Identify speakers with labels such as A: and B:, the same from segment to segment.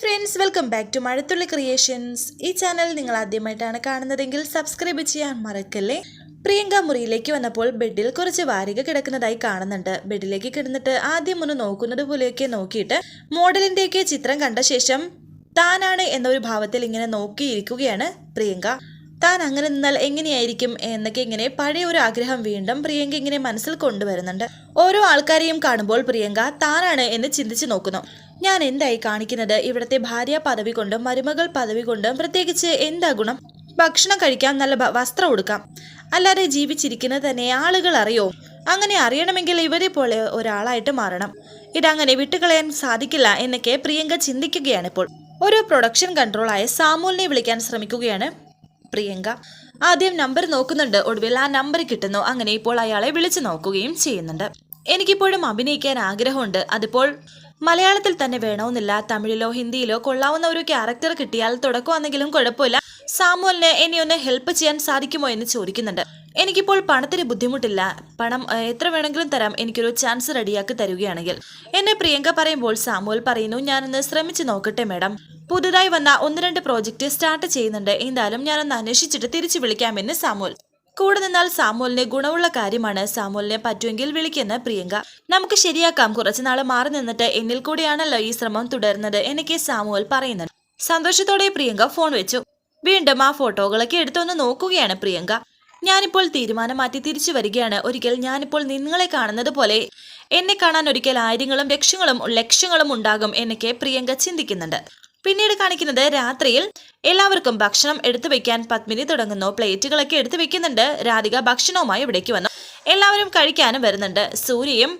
A: Friends welcome back to Mazhathulli creations ഈ channel നിങ്ങൾ ആദ്യമായിട്ടാണ് കാണുന്നതെങ്കിൽ സബ്സ്ക്രൈബ് ചെയ്യാൻ മറക്കല്ലേ? പ്രിയങ്ക മുറിയിലേക്ക് വന്നപ്പോൾ ബെഡിൽ കുറച്ച് വാരിക കിടക്കുന്നതായി കാണുന്നുണ്ട്. ബെഡിലേക്ക് കിടന്നിട്ട് ആദ്യം ഒന്ന് നോക്കുന്നത് പോലെയൊക്കെ നോക്കിയിട്ട് മോഡലിന്റെയൊക്കെ ചിത്രം കണ്ട ശേഷം താനാണ് എന്നൊരു ഭാവത്തിൽ ഇങ്ങനെ നോക്കിയിരിക്കുകയാണ് പ്രിയങ്ക. താൻ അങ്ങനെ നിന്നാൽ എങ്ങനെയായിരിക്കും എന്നൊക്കെ ഇങ്ങനെ പഴയ ഒരു ആഗ്രഹം വീണ്ടും പ്രിയങ്ക ഇങ്ങനെ മനസ്സിൽ കൊണ്ടുവരുന്നുണ്ട്. ഓരോ ആൾക്കാരെയും കാണുമ്പോൾ പ്രിയങ്ക താനാണ് എന്ന് ചിന്തിച്ചു നോക്കുന്നു. ഞാൻ എന്തായി കാണിക്കുന്നത്? ഇവിടുത്തെ ഭാര്യ പദവി കൊണ്ടും മരുമകൾ പദവി കൊണ്ടും പ്രത്യേകിച്ച് എന്താ ഗുണം? ഭക്ഷണം കഴിക്കാം നല്ല വസ്ത്രം ഉടുക്കാം. അല്ലാതെ ജീവിച്ചിരിക്കുന്നത് തന്നെ ആളുകൾ അറിയോ? അങ്ങനെ അറിയണമെങ്കിൽ ഇവരെ പോലെ ഒരാളായിട്ട് മാറണം. ഇതങ്ങനെ വിട്ടുകളയാൻ സാധിക്കില്ല എന്നൊക്കെ പ്രിയങ്ക ചിന്തിക്കുകയാണ് ഇപ്പോൾ ഒരു പ്രൊഡക്ഷൻ കൺട്രോളായ സാമൂലിനെ വിളിക്കാൻ ശ്രമിക്കുകയാണ് പ്രിയങ്ക. ആദ്യം നമ്പർ നോക്കുന്നുണ്ട്. ഒടുവിൽ ആ നമ്പർ കിട്ടുന്നു. അങ്ങനെ ഇപ്പോൾ അയാളെ വിളിച്ചു നോക്കുകയും ചെയ്യുന്നുണ്ട്. എനിക്കിപ്പോഴും അഭിനയിക്കാൻ ആഗ്രഹമുണ്ട്. അതിപ്പോൾ മലയാളത്തിൽ തന്നെ വേണമെന്നില്ല. തമിഴിലോ ഹിന്ദിയിലോ കൊള്ളാവുന്ന ഒരു ക്യാരക്ടർ കിട്ടിയാൽ തുടക്കമാണെങ്കിലും കുഴപ്പമില്ല. സാമുവലിന് ഇനി ഒന്ന് ഹെൽപ്പ് ചെയ്യാൻ സാധിക്കുമോ എന്ന് ചോദിക്കുന്നുണ്ട്. എനിക്കിപ്പോൾ പണത്തിന് ബുദ്ധിമുട്ടില്ല. പണം എത്ര വേണമെങ്കിലും തരാം. എനിക്കൊരു ചാൻസ് റെഡിയാക്കി തരികയാണെങ്കിൽ. എന്നെ പ്രിയങ്ക പറയുമ്പോൾ സാമുവൽ പറയുന്നു ഞാനൊന്ന് ശ്രമിച്ചു നോക്കട്ടെ മാഡം പുതുതായി വന്ന ഒന്ന് രണ്ട് പ്രോജക്റ്റ് സ്റ്റാർട്ട് ചെയ്യുന്നുണ്ട്. എന്തായാലും ഞാനൊന്ന് അന്വേഷിച്ചിട്ട് തിരിച്ചു വിളിക്കാമെന്ന് സാമുവൽ കൂടെ നിന്നാൽ സാമുവലിന് ഗുണമുള്ള കാര്യമാണ് സാമുവലിനെ പറ്റുമെങ്കിൽ വിളിക്കുന്ന പ്രിയങ്ക. നമുക്ക് ശരിയാക്കാം. കുറച്ചു നാൾ മാറി നിന്നിട്ട് എന്നിൽ കൂടിയാണല്ലോ ഈ ശ്രമം തുടരുന്നത് എനിക്ക് സാമുവൽ പറയുന്നത് സന്തോഷത്തോടെ പ്രിയങ്ക ഫോൺ വെച്ചു. വീണ്ടും ആ ഫോട്ടോകളൊക്കെ എടുത്തൊന്ന് നോക്കുകയാണ് പ്രിയങ്ക. ഞാനിപ്പോൾ തീരുമാനം മാറ്റി തിരിച്ചു വരികയാണ്. ഒരിക്കൽ ഞാനിപ്പോൾ നിങ്ങളെ കാണുന്നത് പോലെ എന്നെ കാണാൻ ഒരിക്കൽ ആയിരങ്ങളും ലക്ഷങ്ങളും ലക്ഷങ്ങളും ഉണ്ടാകും എന്നൊക്കെ പ്രിയങ്ക ചിന്തിക്കുന്നുണ്ട്. പിന്നീട് കാണിക്കുന്നത് രാത്രിയിൽ എല്ലാവർക്കും ഭക്ഷണം എടുത്തു വെക്കാൻ പത്മിനി തുടങ്ങുന്നു. പ്ലേറ്റുകളൊക്കെ എടുത്തു വെക്കുന്നുണ്ട്. രാധിക ഭക്ഷണവുമായി ഇവിടേക്ക് വന്നു. എല്ലാവരും കഴിക്കാനും വരുന്നുണ്ട്. സൂര്യയും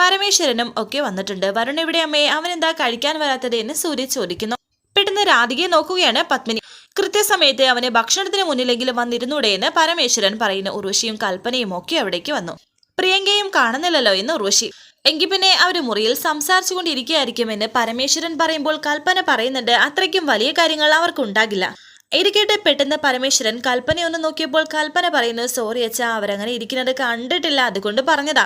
A: പരമേശ്വരനും ഒക്കെ വന്നിട്ടുണ്ട്. വരുൺ ഇവിടെ അമ്മയെ അവൻ എന്താ കഴിക്കാൻ വരാത്തത് എന്ന് സൂര്യ ചോദിക്കുന്നു. പെട്ടെന്ന് രാധികയെ നോക്കുകയാണ് പത്മിനി. കൃത്യസമയത്ത് അവനെ ഭക്ഷണത്തിന് മുന്നിലെങ്കിലും വന്നിരുന്നൂടെ എന്ന് പരമേശ്വരൻ പറയുന്ന. ഉർവശിയും കൽപ്പനയും ഒക്കെ അവിടേക്ക് വന്നു. പ്രിയങ്കയും കാണുന്നില്ലല്ലോ എന്ന് ഉർവശി എങ്കിൽ പിന്നെ അവർ മുറിയിൽ സംസാരിച്ചു കൊണ്ടിരിക്കുകയായിരിക്കുമെന്ന് പരമേശ്വരൻ പറയുമ്പോൾ കൽപ്പന പറയുന്നുണ്ട്. അത്രയ്ക്കും വലിയ കാര്യങ്ങൾ അവർക്കുണ്ടാകില്ല ഇരിക്കട്ടെ പെട്ടെന്ന് പരമേശ്വരൻ കൽപ്പനയൊന്ന് നോക്കിയപ്പോൾ കൽപ്പന പറയുന്നു സോറി അച്ഛാ അവരങ്ങനെ ഇരിക്കുന്നത് കണ്ടിട്ടില്ല. അതുകൊണ്ട് പറഞ്ഞതാ.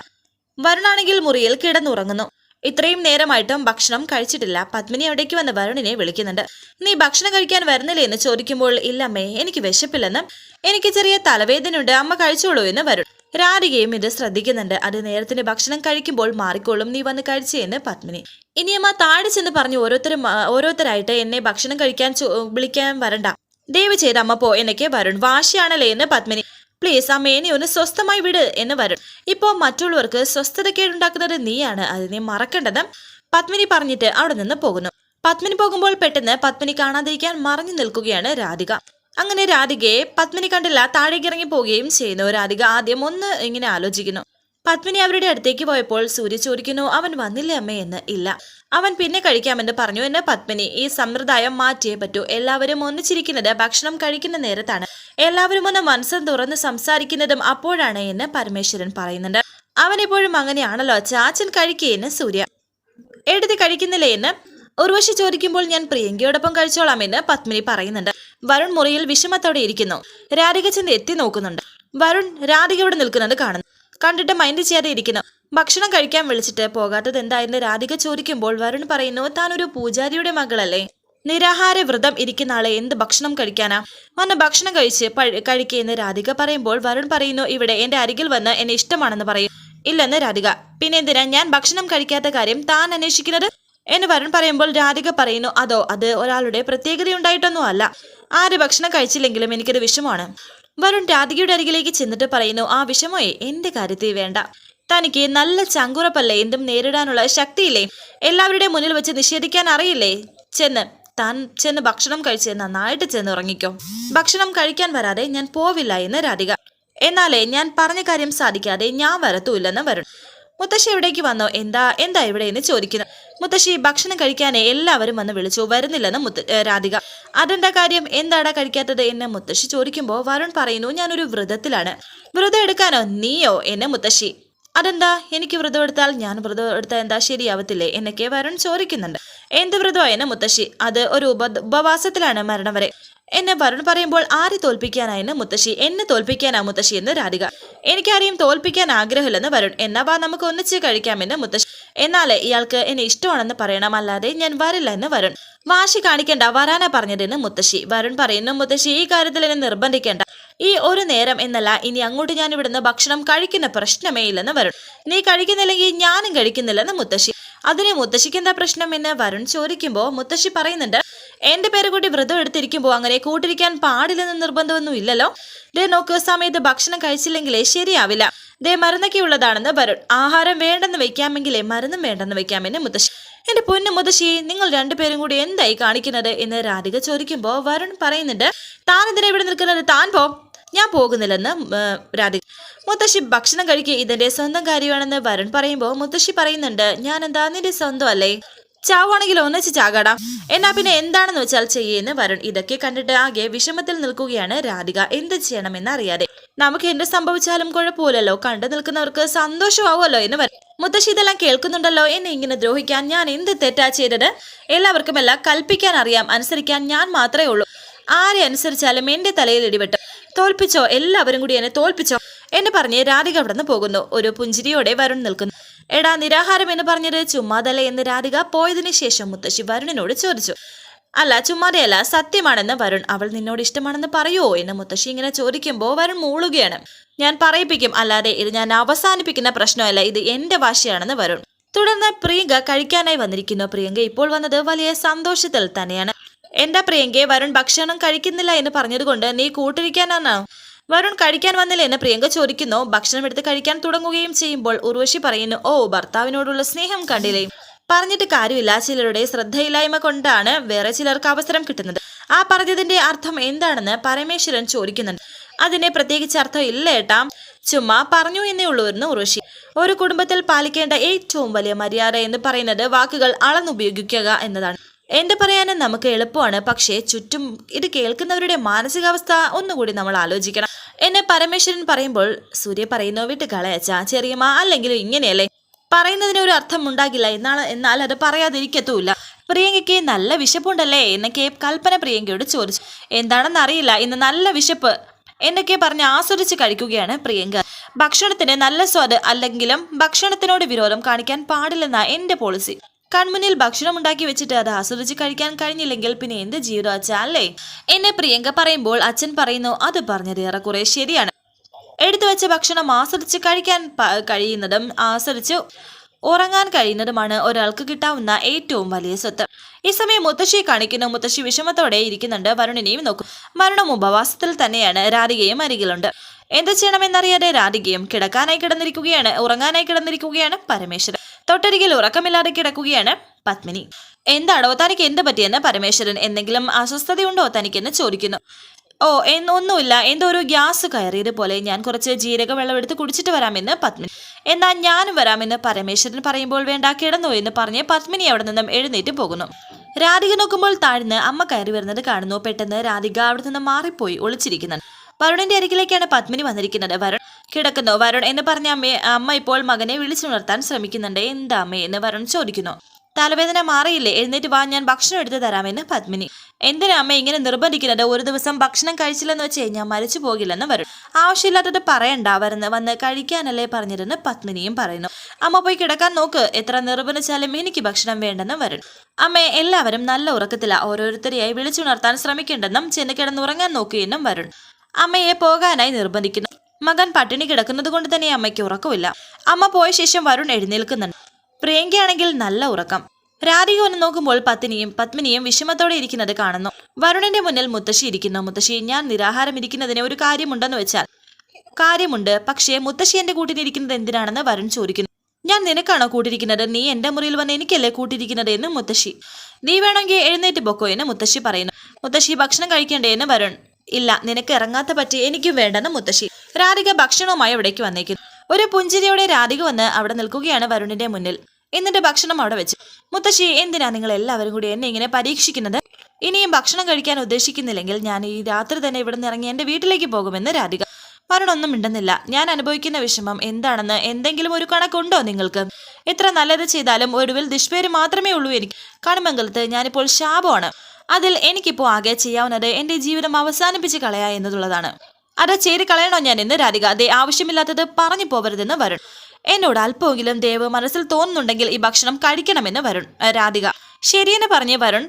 A: വരുണാണെങ്കിൽ മുറിയിൽ കിടന്നുറങ്ങുന്നു. ഇത്രയും നേരമായിട്ടും ഭക്ഷണം കഴിച്ചിട്ടില്ല. പത്മിനി അവിടേക്ക് വന്ന് വരുണിനെ വിളിക്കുന്നുണ്ട്. നീ ഭക്ഷണം കഴിക്കാൻ വരുന്നില്ലേ? എന്ന് ചോദിക്കുമ്പോൾ ഇല്ലമ്മേ എനിക്ക് വിശപ്പില്ലെന്ന് എനിക്ക് ചെറിയ തലവേദനയുണ്ട്. അമ്മ കഴിച്ചോളൂ എന്ന് വരുൺ രാധികയും ഇത് ശ്രദ്ധിക്കുന്നുണ്ട്. അത് നേരത്തിന് ഭക്ഷണം കഴിക്കുമ്പോൾ മാറിക്കോളും. നീ വന്ന് കഴിച്ചേന്ന് പത്മിനി. ഇനിയമ്മ താഴെ ചെന്ന് പറഞ്ഞു ഓരോരുത്തരും ആ, ഓരോരുത്തരായിട്ട് എന്നെ ഭക്ഷണം കഴിക്കാൻ വിളിക്കാൻ വരണ്ട. ദയവ് ചെയ്ത് അമ്മ പോ എന്നൊക്കെ വരുൺ. വാശിയാണല്ലേ? എന്ന് പത്മിനി. പ്ലീസ് അമ്മയെ നീ ഒന്ന് സ്വസ്ഥമായി വിട് എന്ന് വരുൺ. ഇപ്പോ മറ്റുള്ളവർക്ക് സ്വസ്ഥതക്കേടുണ്ടാക്കുന്നത് നീയാണ്. അതിനെ മറക്കേണ്ടത് പത്മിനി പറഞ്ഞിട്ട് അവിടെ നിന്ന് പോകുന്നു. പത്മിനി പോകുമ്പോൾ പെട്ടെന്ന് പത്മിനി കാണാതിരിക്കാൻ മറഞ്ഞു നിൽക്കുകയാണ് രാധിക. അങ്ങനെ രാധികയെ പത്മിനി കണ്ടില്ല താഴേക്ക് ഇറങ്ങി പോവുകയും ചെയ്യുന്നു. രാധിക ആദ്യം ഒന്ന് ഇങ്ങനെ ആലോചിക്കുന്നു. പത്മിനി അവരുടെ അടുത്തേക്ക് പോയപ്പോൾ സൂര്യ ചോദിക്കുന്നു അവൻ വന്നില്ലേ അമ്മേ? എന്ന്. ഇല്ല. അവൻ പിന്നെ കഴിക്കാമെന്ന് പറഞ്ഞു എന്ന് പത്മിനി ഈ സമ്പ്രദായം മാറ്റിയേ പറ്റൂ. എല്ലാവരും ഒന്നിച്ചിരിക്കുന്നത് ഭക്ഷണം കഴിക്കുന്ന നേരത്താണ്. എല്ലാവരും ഒന്ന് മനസ്സും തുറന്ന് സംസാരിക്കുന്നതും അപ്പോഴാണ് എന്ന് പരമേശ്വരൻ പറയുന്നുണ്ട്. അവൻ എപ്പോഴും അങ്ങനെയാണല്ലോ ചാച്ചൻ കഴിക്കേന്ന് സൂര്യ. എടുത്ത് കഴിക്കുന്നില്ലേ എന്ന്. ഉർവശി ചോദിക്കുമ്പോൾ ഞാൻ പ്രിയങ്കയോടൊപ്പം കഴിച്ചോളാമെന്ന് പത്മിനി പറയുന്നുണ്ട്. വരുൺ മുറിയിൽ വിഷമത്തോടെ ഇരിക്കുന്നു. രാധിക ചെന്ന് എത്തി നോക്കുന്നുണ്ട്. വരുൺ രാധികയോട് നിൽക്കുന്നത് കാണുന്നു. കണ്ടിട്ട് മൈൻഡ് ചെയ്യാതെ ഇരിക്കുന്നു. ഭക്ഷണം കഴിക്കാൻ വിളിച്ചിട്ട് പോകാത്തത് എന്തായെന്ന് രാധിക ചോദിക്കുമ്പോൾ വരുൺ പറയുന്നു താൻ ഒരു പൂജാരിയുടെ മകളല്ലേ? നിരാഹാര വ്രതം ഇരിക്കുന്ന ആളെ എന്ത് ഭക്ഷണം കഴിക്കാനാ? വന്ന് ഭക്ഷണം കഴിച്ച് കഴിക്കുകയെന്ന് രാധിക പറയുമ്പോൾ വരുൺ പറയുന്നു ഇവിടെ എന്റെ അരികിൽ വന്ന് എന്നെ ഇഷ്ടമാണെന്ന് പറയും. ഇല്ലെന്ന് രാധിക. പിന്നെ എന്തിനാ ഞാൻ ഭക്ഷണം കഴിക്കാത്ത കാര്യം താൻ അന്വേഷിക്കുന്നത്? എന്ന് വരുൺ പറയുമ്പോൾ രാധിക പറയുന്നു അതോ അത് ഒരാളുടെ പ്രത്യേകതയുണ്ടായിട്ടൊന്നും അല്ല. ആര് ഭക്ഷണം കഴിച്ചില്ലെങ്കിലും എനിക്കത് വിഷമമാണ്. വരുൺ രാധികയുടെ അരികിലേക്ക് ചെന്നിട്ട് പറയുന്നു ആ വിഷമോയെ എന്റെ കാര്യത്തിൽ വേണ്ട. തനിക്ക് നല്ല ചങ്കുറപ്പല്ലേ? എന്തും നേരിടാനുള്ള ശക്തിയില്ലേ? എല്ലാവരുടെ മുന്നിൽ വെച്ച് നിഷേധിക്കാൻ അറിയില്ലേ? ചെന്ന് താൻ ചെന്ന് ഭക്ഷണം കഴിച്ച് നന്നായിട്ട് ചെന്ന് ഉറങ്ങിക്കോ ഭക്ഷണം കഴിക്കാൻ വരാതെ ഞാൻ പോവില്ല എന്ന് രാധിക. എന്നാലേ ഞാൻ പറഞ്ഞ കാര്യം സാധിക്കാതെ ഞാൻ വരത്തൂല്ലെന്ന് വരുൺ. മുത്തശ്ശി എവിടേക്ക് വന്നോ? എന്താ എന്താ ഇവിടെ എന്ന് ചോദിക്കുന്നു. മുത്തശ്ശി ഭക്ഷണം കഴിക്കാനേ എല്ലാവരും വന്ന് വിളിച്ചു. വരുന്നില്ലെന്ന് മുത്ത രാധിക. അതെന്താ കാര്യം? എന്താടാ കഴിക്കാത്തത് എന്ന് മുത്തശ്ശി ചോദിക്കുമ്പോൾ വരുൺ പറയുന്നു ഞാനൊരു വ്രതത്തിലാണ്. വ്രതം എടുക്കാനോ? നീയോ? എന്ന് മുത്തശ്ശി. അതെന്താ? എനിക്ക് വ്രതം എടുത്താൽ ഞാൻ വ്രതം എടുത്താൽ എന്താ ശരിയാവത്തില്ലേ? എന്നൊക്കെ വരുൺ ചോദിക്കുന്നുണ്ട്. എന്ത് വ്രതമോ? എന്നെ മുത്തശ്ശി. അത് ഒരു ഉപ ഉപവാസത്തിലാണ് മരണം വരെ. എന്നെ വരുൺ പറയുമ്പോൾ ആരെ തോൽപ്പിക്കാനായെന്ന് മുത്തശ്ശി എന്നെ തോൽപ്പിക്കാനാ മുത്തശ്ശി എന്ന് രാധിക. എനിക്കാരെയും തോൽപ്പിക്കാൻ ആഗ്രഹമില്ലെന്ന് വരുൺ. എന്നാ വാ നമുക്ക് ഒന്നിച്ച് കഴിക്കാമെന്ന് മുത്തശ്ശി. എന്നാലേ ഇയാൾക്ക് എന്നെ ഇഷ്ടമാണെന്ന് പറയണം അല്ലാതെ ഞാൻ വരില്ല എന്ന് വരുൺ. വാശി കാണിക്കേണ്ട വരാനാ പറഞ്ഞതെന്ന് മുത്തശ്ശി. വരുൺ പറയുന്നു മുത്തശ്ശി ഈ കാര്യത്തിൽ എന്നെ നിർബന്ധിക്കേണ്ട. ഈ ഒരു നേരം എന്നല്ല ഇനി അങ്ങോട്ട് ഞാൻ ഇവിടുന്ന് ഭക്ഷണം കഴിക്കുന്ന പ്രശ്നമേ ഇല്ലെന്ന് വരുൺ. നീ കഴിക്കുന്നില്ലെങ്കിൽ ഞാനും കഴിക്കുന്നില്ലെന്ന് മുത്തശ്ശി. അതിനെ മുത്തശ്ശിക്ക് എന്താ പ്രശ്നം എന്ന് വരുൺ ചോദിക്കുമ്പോൾ മുത്തശ്ശി പറയുന്നുണ്ട് എന്റെ പേര് കൂട്ടി വ്രതം എടുത്തിരിക്കുമ്പോൾ അങ്ങനെ കൂട്ടിരിക്കാൻ പാടില്ലെന്ന് നിർബന്ധമൊന്നും ഇല്ലല്ലോ. ദേ നോക്ക് സമയത്ത് ഭക്ഷണം കഴിച്ചില്ലെങ്കിലേ ശരിയാവില്ല. ദേ മരുന്നൊക്കെ ഉള്ളതാണെന്ന് വരുൺ. ആഹാരം വേണ്ടെന്ന് വെക്കാമെങ്കിലേ മരുന്നും വേണ്ടെന്ന് വെക്കാമെന്ന് മുത്തശ്ശി. എന്റെ പൊന്നു മുത്തശ്ശി നിങ്ങൾ രണ്ടുപേരും കൂടി എന്തായി കാണിക്കുന്നത്? എന്ന് രാധിക ചോദിക്കുമ്പോൾ വരുൺ പറയുന്നുണ്ട് താൻ എന്തിനാ ഇവിടെ നിൽക്കുന്നത്? താൻ പോ. ഞാൻ പോകുന്നില്ലെന്ന് രാധിക. മുത്തശ്ശി ഭക്ഷണം കഴിക്കുക ഇതെന്റെ സ്വന്തം കാര്യമാണെന്ന് വരുൺ പറയുമ്പോൾ മുത്തശ്ശി പറയുന്നുണ്ട് ഞാൻ എന്താ നിന്റെ സ്വന്തം അല്ലേ? ചാവാണെങ്കിൽ ഒന്നിച്ച് ചാകാടാ. എന്നാ പിന്നെ എന്താണെന്ന് വെച്ചാൽ ചെയ്യേന്ന് വരുൺ ഇതൊക്കെ കണ്ടിട്ട് ആകെ വിഷമത്തിൽ നിൽക്കുകയാണ് രാധിക. എന്ത് ചെയ്യണമെന്ന് അറിയാതെ നമുക്ക് എന്ത് സംഭവിച്ചാലും കുഴപ്പമില്ലല്ലോ. കണ്ടു നിൽക്കുന്നവർക്ക് സന്തോഷമാവുമല്ലോ എന്ന് വരും. മുത്തശ്ശി ഇതെല്ലാം കേൾക്കുന്നുണ്ടല്ലോ എന്നെ ഇങ്ങനെ ദ്രോഹിക്കാൻ ഞാൻ എന്ത് തെറ്റാ ചെയ്തത്? എല്ലാവർക്കും എല്ലാം കൽപ്പിക്കാൻ അറിയാം. അനുസരിക്കാൻ ഞാൻ മാത്രമേ ഉള്ളൂ. ആരെ അനുസരിച്ചാലും എന്റെ തലയിൽ ഇടിപെട്ടു തോൽപ്പിച്ചോ? എല്ലാവരും കൂടി എന്നെ തോൽപ്പിച്ചോ? എന്ന് പറഞ്ഞ് രാധിക അവിടെ നിന്ന് പോകുന്നു. ഒരു പുഞ്ചിരിയോടെ വരുൺ നിൽക്കുന്നു. എടാ നിരാഹാരം എന്ന് പറഞ്ഞത് ചുമ്മാതല്ല എന്ന് രാധിക പോയതിനു ശേഷം മുത്തശ്ശി വരുണിനോട് ചോദിച്ചു. അല്ല ചുമ്മാതെയല്ല സത്യമാണെന്ന് വരുൺ അവൾ നിന്നോട് ഇഷ്ടമാണെന്ന് പറയുമോ എന്ന് മുത്തശ്ശി ഇങ്ങനെ ചോദിക്കുമ്പോൾ വരുൺ മൂളുകയാണ്. ഞാൻ പറയിപ്പിക്കും അല്ലാതെ ഇത് ഞാൻ അവസാനിപ്പിക്കുന്ന പ്രശ്നമല്ല ഇത് എന്റെ വാശിയാണെന്ന് വരുൺ. തുടർന്ന് പ്രിയങ്ക കഴിക്കാനായി വന്നിരിക്കുന്നു. പ്രിയങ്ക ഇപ്പോൾ വന്നത് വലിയ സന്തോഷത്തിൽ തന്നെയാണ്. എന്താ പ്രിയങ്കയെ വരുൺ ഭക്ഷണം കഴിക്കുന്നില്ല എന്ന് പറഞ്ഞതുകൊണ്ട് നീ കൂട്ടിരിക്കാനാണോ വരുൺ കഴിക്കാൻ വന്നില്ല എന്ന് പ്രിയങ്ക ചോദിക്കുന്നു. ഭക്ഷണം എടുത്ത് കഴിക്കാൻ തുടങ്ങുകയും ചെയ്യുമ്പോൾ ഉർവശി പറയുന്നു ഓ ഭർത്താവിനോടുള്ള സ്നേഹം കണ്ടില്ലേ? പറഞ്ഞിട്ട് കാര്യമില്ല. ചിലരുടെ ശ്രദ്ധയില്ലായ്മ കൊണ്ടാണ് വേറെ ചിലർക്ക് അവസരം കിട്ടുന്നത്. ആ പറഞ്ഞതിന്റെ അർത്ഥം എന്താണെന്ന് പരമേശ്വരൻ ചോദിക്കുന്നുണ്ട്. അതിന് പ്രത്യേകിച്ച് അർത്ഥം ഇല്ല ഏട്ടാ. ചുമ്മാ പറഞ്ഞു എന്നേ ഉള്ളൂ എന്ന് ഉർവശി. ഒരു കുടുംബത്തിൽ പാലിക്കേണ്ട ഏറ്റവും വലിയ മര്യാദ എന്ന് പറയുന്നത് വാക്കുകൾ അളന്നുപയോഗിക്കുക എന്നതാണ്. എന്റെ പറയാനും നമുക്ക് എളുപ്പമാണ്. പക്ഷേ ചുറ്റും ഇത് കേൾക്കുന്നവരുടെ മാനസികാവസ്ഥ ഒന്നുകൂടി നമ്മൾ ആലോചിക്കണം. എന്നെ പരമേശ്വരൻ പറയുമ്പോൾ സൂര്യ പറയുന്നു വിട്ട് കളയച്ച ചെറിയമ്മ അല്ലെങ്കിലും ഇങ്ങനെയല്ലേ? പറയുന്നതിന് ഒരു അർത്ഥം ഉണ്ടാകില്ല. എന്നാൽ എന്നാൽ അത് പറയാതിരിക്കത്തുമില്ല. പ്രിയങ്കയ്ക്ക് നല്ല വിശപ്പുണ്ടല്ലേ? എന്നൊക്കെ കൽപ്പന പ്രിയങ്കയോട് ചോദിച്ചു. എന്താണെന്ന് അറിയില്ല. ഇന്ന് നല്ല വിശപ്പ്. എന്നൊക്കെ പറഞ്ഞ് ആസ്വദിച്ച് കഴിക്കുകയാണ് പ്രിയങ്ക. ഭക്ഷണത്തിന് നല്ല സ്വാദ്. അല്ലെങ്കിലും ഭക്ഷണത്തിനോട് വിരോധം കാണിക്കാൻ പാടില്ലെന്ന എന്റെ പോളിസി കൺമുന്നിൽ ഭക്ഷണം ഉണ്ടാക്കി വെച്ചിട്ട് അത് ആസ്വദിച്ച് കഴിക്കാൻ കഴിഞ്ഞില്ലെങ്കിൽ പിന്നെ എന്ത് ജീവിതം അല്ലേ? എന്നെ പ്രിയങ്ക പറയുമ്പോൾ അച്ഛൻ പറയുന്നു അത് പറഞ്ഞത് ഏറെക്കുറെ ശരിയാണ്. എടുത്തു വെച്ച ഭക്ഷണം ആസ്വദിച്ച് കഴിക്കാൻ കഴിയുന്നതും ആസ്വദിച്ച് ഉറങ്ങാൻ കഴിയുന്നതുമാണ് ഒരാൾക്ക് കിട്ടാവുന്ന ഏറ്റവും വലിയ സ്വത്ത്. ഈ സമയം മുത്തശ്ശിയെ കാണിക്കുന്നു മുത്തശ്ശി വിഷമത്തോടെ ഇരിക്കുന്നുണ്ട് വരുണിനെയും നോക്കും. മരണം ഉപവാസത്തിൽ തന്നെയാണ് രാധികയും അരികിലുണ്ട്. എന്ത് ചെയ്യണമെന്നറിയാതെ രാധികയും കിടക്കാനായി കിടന്നിരിക്കുകയാണ് ഉറങ്ങാനായി കിടന്നിരിക്കുകയാണ് പരമേശ്വരൻ. തൊട്ടരികിൽ ഉറക്കമില്ലാതെ കിടക്കുകയാണ് പത്മിനി. എന്താണോ തനിക്ക് എന്ത് പറ്റിയെന്ന് പരമേശ്വരൻ എന്തെങ്കിലും അസ്വസ്ഥതയുണ്ടോ? തനിക്കെന്ന് ചോദിക്കുന്നു. ഓ എന്നൊന്നുമില്ല എന്തോ ഒരു ഗ്യാസ് കയറിയത് പോലെ ഞാൻ കുറച്ച് ജീരക വെള്ളം എടുത്ത് കുടിച്ചിട്ട് വരാമെന്ന് പത്മിനി. എന്നാൽ ഞാനും വരാമെന്ന് പരമേശ്വരൻ പറയുമ്പോൾ വേണ്ട കിടന്നു എന്ന് പറഞ്ഞ് പത്മിനി അവിടെ നിന്നും എഴുന്നേറ്റ് പോകുന്നു. രാധിക നോക്കുമ്പോൾ താഴ്ന്ന് അമ്മ കയറി വരുന്നത് കാണുന്നു. പെട്ടെന്ന് രാധിക അവിടെ നിന്ന് മാറിപ്പോയി ഒളിച്ചിരിക്കുന്നു വരുണിന്റെ അരികിലേക്കാണ് പത്മിനി വന്നിരിക്കുന്നത്. വരുൺ കിടക്കുന്നു. വരുൺ എന്ന് പറഞ്ഞ അമ്മയെ അമ്മ ഇപ്പോൾ മകനെ വിളിച്ചുണർത്താൻ ശ്രമിക്കുന്നുണ്ട്. എന്താ അമ്മേ എന്ന് വരുൺ ചോദിക്കുന്നു. തലവേദന മാറിയില്ലേ? എഴുന്നേറ്റ് വാ ഞാൻ ഭക്ഷണം എടുത്തു തരാമെന്ന് പത്മിനി. എന്തിനാ അമ്മ ഇങ്ങനെ നിർബന്ധിക്കുന്നത്? ഒരു ദിവസം ഭക്ഷണം കഴിച്ചില്ലെന്ന് വെച്ച് ഞാൻ മരിച്ചു പോകില്ലെന്ന് വരും ആവശ്യമില്ലാത്തത് പറയണ്ട വരുന്ന് വന്ന് കഴിക്കാനല്ലേ പറഞ്ഞിരുന്ന് പത്മിനിയും പറയുന്നു. അമ്മ പോയി കിടക്കാൻ നോക്ക്. എത്ര നിർബന്ധിച്ചാലും എനിക്ക് ഭക്ഷണം വേണ്ടെന്ന് വരും അമ്മയെ എല്ലാവരും നല്ല ഉറക്കത്തില. ഓരോരുത്തരെയായി വിളിച്ചുണർത്താൻ ശ്രമിക്കേണ്ടെന്നും ചെന്ന് കിടന്നുറങ്ങാൻ നോക്കിയെന്നും വരുൺ. അമ്മയെ പോകാനായി നിർബന്ധിക്കുന്നു. മകൻ പട്ടിണി കിടക്കുന്നത് കൊണ്ട് തന്നെ അമ്മയ്ക്ക് ഉറക്കമില്ല. അമ്മ പോയ ശേഷം വരുൺ എഴുന്നേൽക്കുന്നുണ്ട്. പ്രിയങ്കയാണെങ്കിൽ നല്ല ഉറക്കം. രാധിക ഒന്ന് നോക്കുമ്പോൾ പത്നിയും പത്മിനിയും വിഷമത്തോടെ ഇരിക്കുന്നത് കാണുന്നു. വരുണിന്റെ മുന്നിൽ മുത്തശ്ശി ഇരിക്കുന്നു. മുത്തശ്ശി ഞാൻ നിരാഹാരം ഇരിക്കുന്നതിന് ഒരു കാര്യമുണ്ടെന്ന് വെച്ചാൽ? കാര്യമുണ്ട്. പക്ഷേ മുത്തശ്ശി എന്റെ കൂട്ടിനിരിക്കുന്നത് എന്തിനാണെന്ന് വരുൺ ചോദിക്കുന്നു. ഞാൻ നിനക്കാണോ കൂട്ടിരിക്കുന്നത്? നീ എന്റെ മുറിയിൽ വന്ന് എനിക്കല്ലേ കൂട്ടിരിക്കുന്നത്? എന്ന് മുത്തശ്ശി. നീ വേണമെങ്കിൽ എഴുന്നേറ്റ് പൊക്കോ എന്ന് മുത്തശ്ശി പറയുന്നു. മുത്തശ്ശി ഭക്ഷണം കഴിക്കണ്ടേ? എന്ന് വരുൺ. ഇല്ല നിനക്ക് ഇറങ്ങാത്ത പറ്റി എനിക്കും വേണ്ടെന്ന് മുത്തശ്ശി. രാധിക ഭക്ഷണവുമായി അവിടേക്ക് വന്നേക്കുന്നു. ഒരു പുഞ്ചിരിയോടെ രാധിക വന്ന് അവിടെ നിൽക്കുകയാണ് വരുണിന്റെ മുന്നിൽ. എന്നിട്ട് ഭക്ഷണം അവിടെ വെച്ചു മുത്തശ്ശി എന്തിനാ നിങ്ങൾ എല്ലാവരും കൂടി എന്നെ ഇങ്ങനെ പരീക്ഷിക്കുന്നത്? ഇനിയും ഭക്ഷണം കഴിക്കാൻ ഉദ്ദേശിക്കുന്നില്ലെങ്കിൽ ഞാൻ ഈ രാത്രി തന്നെ ഇവിടെ നിന്ന് ഇറങ്ങി എന്റെ വീട്ടിലേക്ക് പോകുമെന്ന് രാധിക. വരുണൊന്നും മിണ്ടുന്നില്ല. ഞാൻ അനുഭവിക്കുന്ന വിഷമം എന്താണെന്ന് എന്തെങ്കിലും ഒരു കണക്കുണ്ടോ നിങ്ങൾക്ക്? എത്ര നല്ലത് ചെയ്താലും ഒടുവിൽ ദുഷ്പേര് മാത്രമേ ഉള്ളൂ എനിക്ക്. കണിമംഗലത്ത് ഞാനിപ്പോൾ ശാപമാണ്. അതിൽ എനിക്കിപ്പോൾ ആകെ ചെയ്യാവുന്നത് എന്റെ ജീവിതം അവസാനിപ്പിച്ച് കളയാ എന്നുള്ളതാണ്. അത് ചെയ്ത് കളയണോ ഞാൻ എന്ന് രാധിക? അതേ ആവശ്യമില്ലാത്തത് പറഞ്ഞു പോവരുതെന്ന് വരുൺ. എന്നോട് അല്പമെങ്കിലും ദേവ് മനസ്സിൽ തോന്നുന്നുണ്ടെങ്കിൽ ഈ ഭക്ഷണം കഴിക്കണമെന്ന് വരുൺ രാധിക. ശരിയെന്ന് പറഞ്ഞ് വരുൺ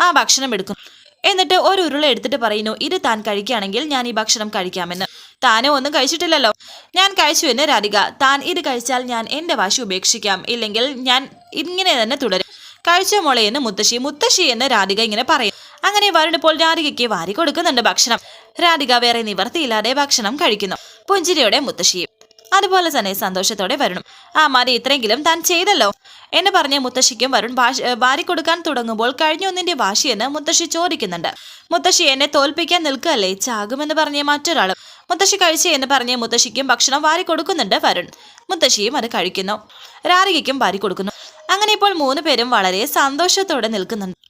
A: ആ ഭക്ഷണം എടുക്കും. എന്നിട്ട് ഒരു ഉരുള എടുത്തിട്ട് പറയുന്നു ഇത് താൻ കഴിക്കുകയാണെങ്കിൽ ഞാൻ ഈ ഭക്ഷണം കഴിക്കാമെന്ന്. താനും ഒന്നും കഴിച്ചിട്ടില്ലല്ലോ. ഞാൻ കഴിച്ചു എന്ന് രാധിക. താൻ ഇത് കഴിച്ചാൽ ഞാൻ എന്റെ വാശി ഉപേക്ഷിക്കാം. ഇല്ലെങ്കിൽ ഞാൻ ഇങ്ങനെ തന്നെ തുടരും. കഴിച്ച മോളെ എന്ന് മുത്തശ്ശി മുത്തശ്ശി എന്ന് രാധിക ഇങ്ങനെ പറയും. അങ്ങനെ വരുണിപ്പോൾ രാധികയ്ക്ക് വാരി കൊടുക്കുന്നുണ്ട് ഭക്ഷണം. രാധിക വേറെ നിവർത്തിയില്ലാതെ ഭക്ഷണം കഴിക്കുന്നു. പുഞ്ചിരിയുടെ മുത്തശ്ശിയും. അതുപോലെ തന്നെ സന്തോഷത്തോടെ വരുണും. ആ മതി ഇത്രയെങ്കിലും താൻ ചെയ്തല്ലോ എന്ന് പറഞ്ഞ് മുത്തശ്ശിക്കും വരുൺ വാരി കൊടുക്കാൻ തുടങ്ങുമ്പോൾ കഴിഞ്ഞൊന്നിന്റെ വാശിയെന്ന് മുത്തശ്ശി ചോദിക്കുന്നുണ്ട്. മുത്തശ്ശി എന്നെ തോൽപ്പിക്കാൻ നിൽക്കുകയല്ലേ? ചാകുമെന്ന് പറഞ്ഞ് മറ്റൊരാളും. മുത്തശ്ശി കഴിച്ചേ എന്ന് പറഞ്ഞ് മുത്തശ്ശിക്കും ഭക്ഷണം വാരി കൊടുക്കുന്നുണ്ട് വരുൺ. മുത്തശ്ശിയും അത് കഴിക്കുന്നു. രാധികയ്ക്കും വാരി കൊടുക്കുന്നു. അങ്ങനെ ഇപ്പോൾ മൂന്ന് പേരും വളരെ സന്തോഷത്തോടെ നിൽക്കുന്നുണ്ട്.